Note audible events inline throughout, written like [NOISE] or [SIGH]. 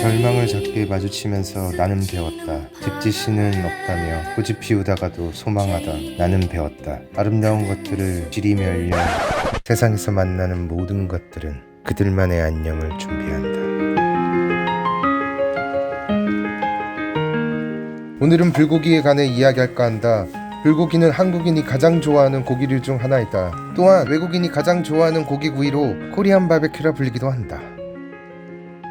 절망을 작게 마주치면서 나는 배웠다. 집지시는 없다며 꽃이 피우다가도 소망하던 나는 배웠다. 아름다운 것들을 지리며 열려 세상에서 만나는 모든 것들은 그들만의 안녕을 준비한다. 오늘은 불고기에 관해 이야기할까 한다. 불고기는 한국인이 가장 좋아하는 고기류 중 하나이다. 또한 외국인이 가장 좋아하는 고기 구이로 코리안 바베큐라 불리기도 한다.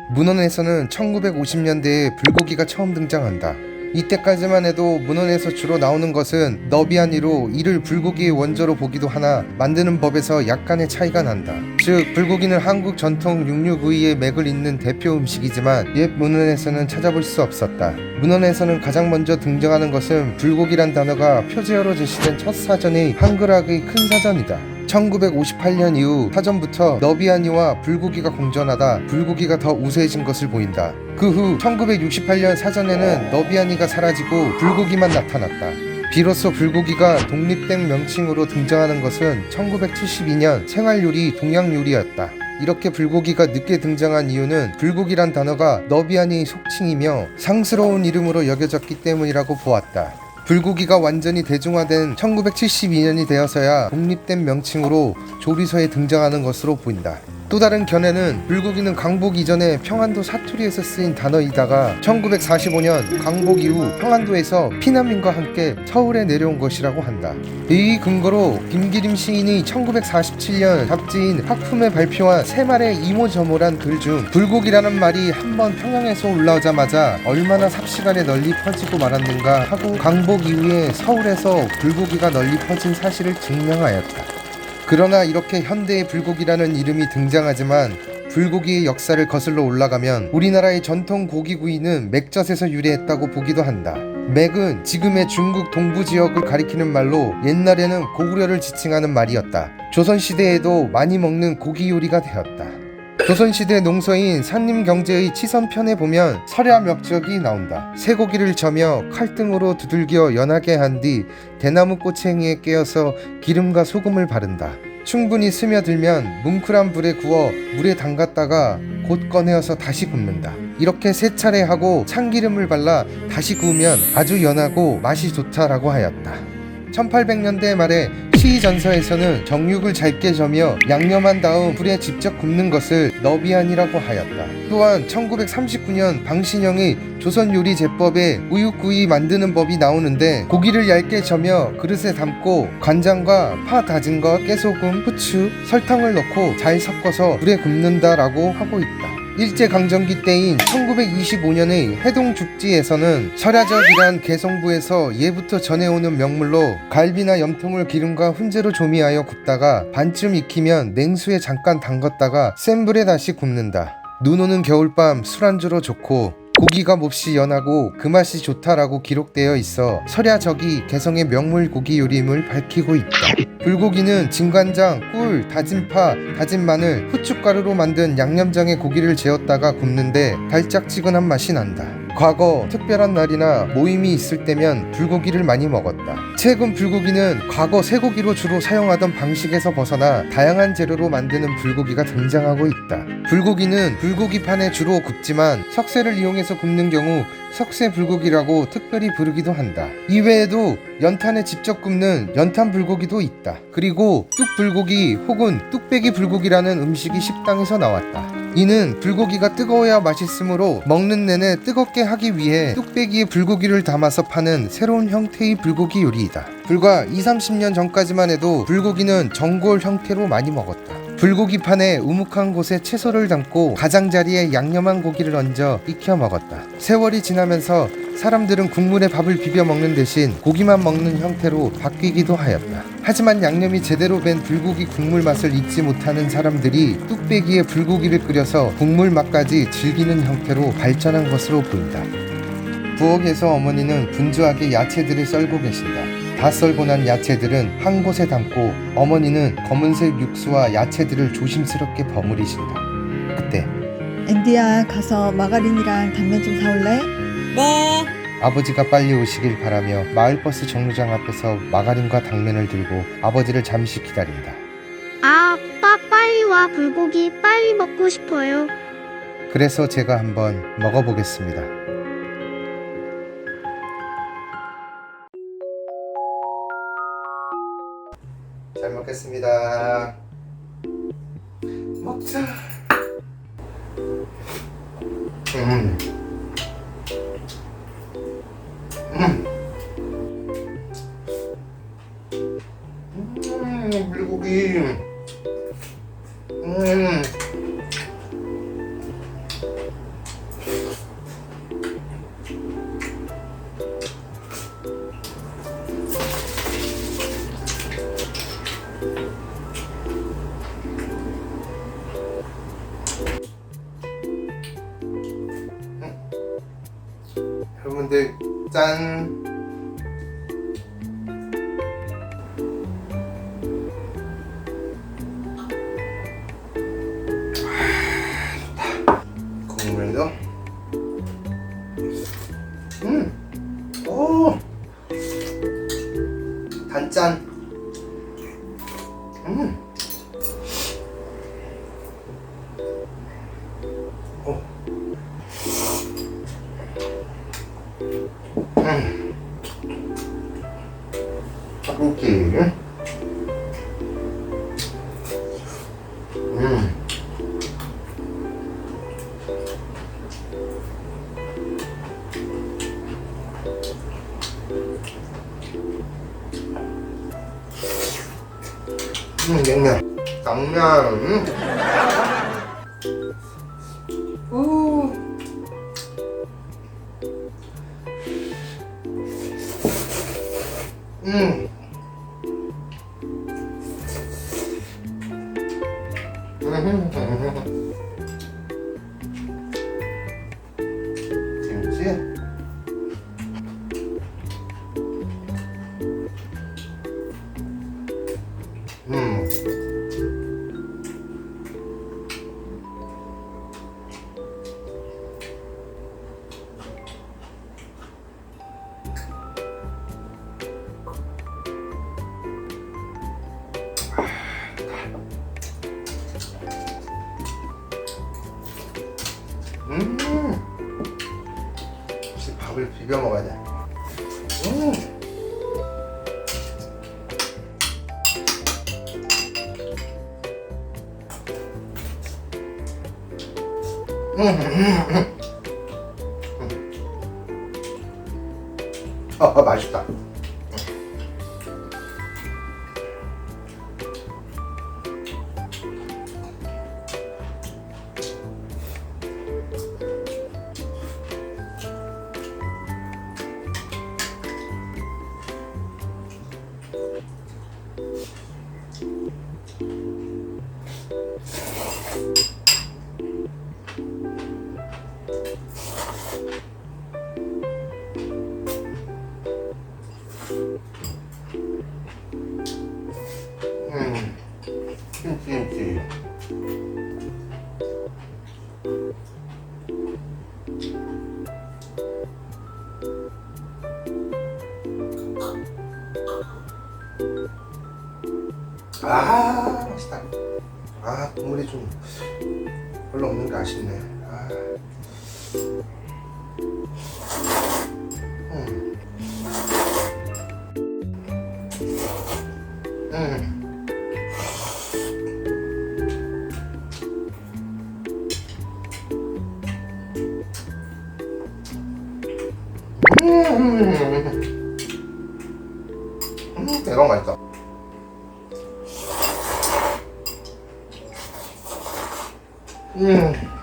문헌에서는 1950년대에 불고기가 처음 등장한다. 이때까지만 해도 문헌에서 주로 나오는 것은 너비아니로 이를 불고기의 원조로 보기도 하나 만드는 법에서 약간의 차이가 난다. 즉 불고기는 한국 전통 육류구이의 맥을 잇는 대표 음식이지만 옛 문헌에서는 찾아볼 수 없었다. 문헌에서는 가장 먼저 등장하는 것은 불고기란 단어가 표제어로 제시된 첫 사전의 한글학의 큰 사전이다. 1958년 이후 사전부터 너비아니와 불고기가 공존하다 불고기가 더 우세해진 것을 보인다. 그 후 1968년 사전에는 너비아니가 사라지고 불고기만 나타났다. 비로소 불고기가 독립된 명칭으로 등장하는 것은 1972년 생활요리 동양요리였다. 이렇게 불고기가 늦게 등장한 이유는 불고기란 단어가 너비아니 속칭이며 상스러운 이름으로 여겨졌기 때문이라고 보았다. 불고기가 완전히 대중화된 1972년이 되어서야 독립된 명칭으로 조리서에 등장하는 것으로 보인다. 또 다른 견해는 불고기는 강복 이전에 평안도 사투리에서 쓰인 단어이다가 1945년 강복 이후 평안도에서 피난민과 함께 서울에 내려온 것이라고 한다. 이 근거로 김기림 시인이 1947년 잡지인 학품에 발표한 세 말의 이모저모란 글 중 불고기라는 말이 한번 평양에서 올라오자마자 얼마나 삽시간에 널리 퍼지고 말았는가 하고 강복 이후에 서울에서 불고기가 널리 퍼진 사실을 증명하였다. 그러나 이렇게 현대의 불고기라는 이름이 등장하지만 불고기의 역사를 거슬러 올라가면 우리나라의 전통 고기구이는 맥젓에서 유래했다고 보기도 한다. 맥은 지금의 중국 동부 지역을 가리키는 말로 옛날에는 고구려를 지칭하는 말이었다. 조선시대에도 많이 먹는 고기 요리가 되었다. 조선시대 농서인 산림경제의 치선편에 보면 설야 멱적이 나온다. 쇠고기를 저며 칼등으로 두들겨 연하게 한 뒤 대나무 꼬챙이에 깨어서 기름과 소금을 바른다. 충분히 스며들면 뭉클한 불에 구워 물에 담갔다가 곧 꺼내어서 다시 굽는다. 이렇게 세 차례 하고 참기름을 발라 다시 구우면 아주 연하고 맛이 좋다라고 하였다. 1800년대 말에 시전서에서는 정육을 잘게 저며 양념한 다음 불에 직접 굽는 것을 너비안이라고 하였다. 또한 1939년 방신영의 조선 요리 제법에 우육구이 만드는 법이 나오는데 고기를 얇게 저며 그릇에 담고 간장과 파 다진 것, 깨소금, 후추, 설탕을 넣고 잘 섞어서 불에 굽는다라고 하고 있다. 일제강점기 때인 1925년의 해동 죽지에서는 설야적이란 개성부에서 예부터 전해오는 명물로 갈비나 염통을 기름과 훈제로 조미하여 굽다가 반쯤 익히면 냉수에 잠깐 담갔다가 센 불에 다시 굽는다. 눈 오는 겨울밤 술안주로 좋고 고기가 몹시 연하고 그 맛이 좋다라고 기록되어 있어 설야적이 개성의 명물 고기 요리임을 밝히고 있다. 불고기는 진간장, 꿀, 다진 파, 다진 마늘, 후춧가루로 만든 양념장에 고기를 재웠다가 굽는데 달짝지근한 맛이 난다. 과거 특별한 날이나 모임이 있을 때면 불고기를 많이 먹었다. 최근 불고기는 과거 쇠고기로 주로 사용하던 방식에서 벗어나 다양한 재료로 만드는 불고기가 등장하고 있다. 불고기는 불고기판에 주로 굽지만 석쇠를 이용해서 굽는 경우 석쇠 불고기라고 특별히 부르기도 한다. 이외에도 연탄에 직접 굽는 연탄 불고기도 있다. 그리고 뚝 불고기 혹은 뚝배기 불고기라는 음식이 식당에서 나왔다. 이는 불고기가 뜨거워야 맛있으므로 먹는 내내 뜨겁게 하기 위해 뚝배기에 불고기를 담아서 파는 새로운 형태의 불고기 요리이다. 불과 2, 30년 전까지만 해도 불고기는 전골 형태로 많이 먹었다. 불고기 판에 우묵한 곳에 채소를 담고 가장자리에 양념한 고기를 얹어 익혀 먹었다. 세월이 지나면서 사람들은 국물에 밥을 비벼 먹는 대신 고기만 먹는 형태로 바뀌기도 하였다. 하지만 양념이 제대로 밴 불고기 국물 맛을 잊지 못하는 사람들이 뚝배기에 불고기를 끓여서 국물 맛까지 즐기는 형태로 발전한 것으로 보인다. 부엌에서 어머니는 분주하게 야채들을 썰고 계신다. 다 썰고 난 야채들은 한 곳에 담고 어머니는 검은색 육수와 야채들을 조심스럽게 버무리신다. 그때 앤디야 가서 마가린이랑 당면 좀 사올래? 네. 아버지가 빨리 오시길 바라며 마을버스 정류장 앞에서 마가린과 당면을 들고 아버지를 잠시 기다린다. 아, 아빠 빨리 와 불고기 빨리 먹고 싶어요. 그래서 제가 한번 먹어보겠습니다. 먹겠습니다. 먹자. 음. 음. 여러분들 짠. 국물도. 음. 오. 단짠. 떡볶이. 음. 음, 냉면. 당면. 비벼 먹어야 돼. 음. 음, 음, 음. 아, 아, 맛있다. 김치. 아, 맛있다. 아, 국물이 좀 별로 없는 게 아쉽네. 아. 음. 음. 음. 대박 맛있다. 음. 음.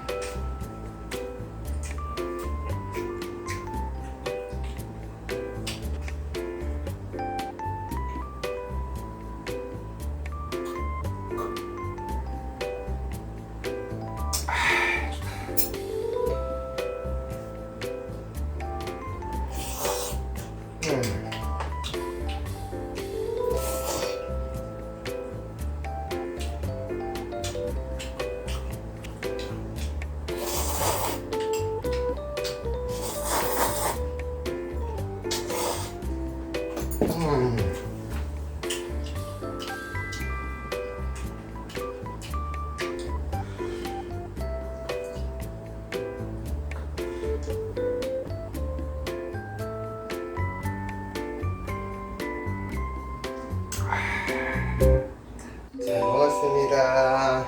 감사합니다.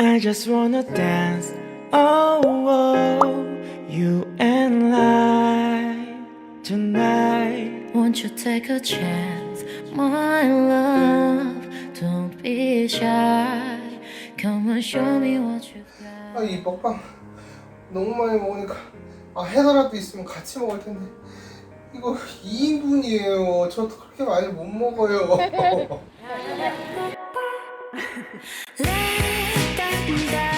I just wanna dance. Oh, oh, you and I tonight. Won't you take a chance, my love? Don't be shy. Come and show me what you got. 아, 이 먹방 너무 많이 먹으니까 아 해서라도 있으면 같이 먹을 텐데 이거 2인분이에요. 저도 그렇게 많이 못 먹어요. [LAUGHS] Die.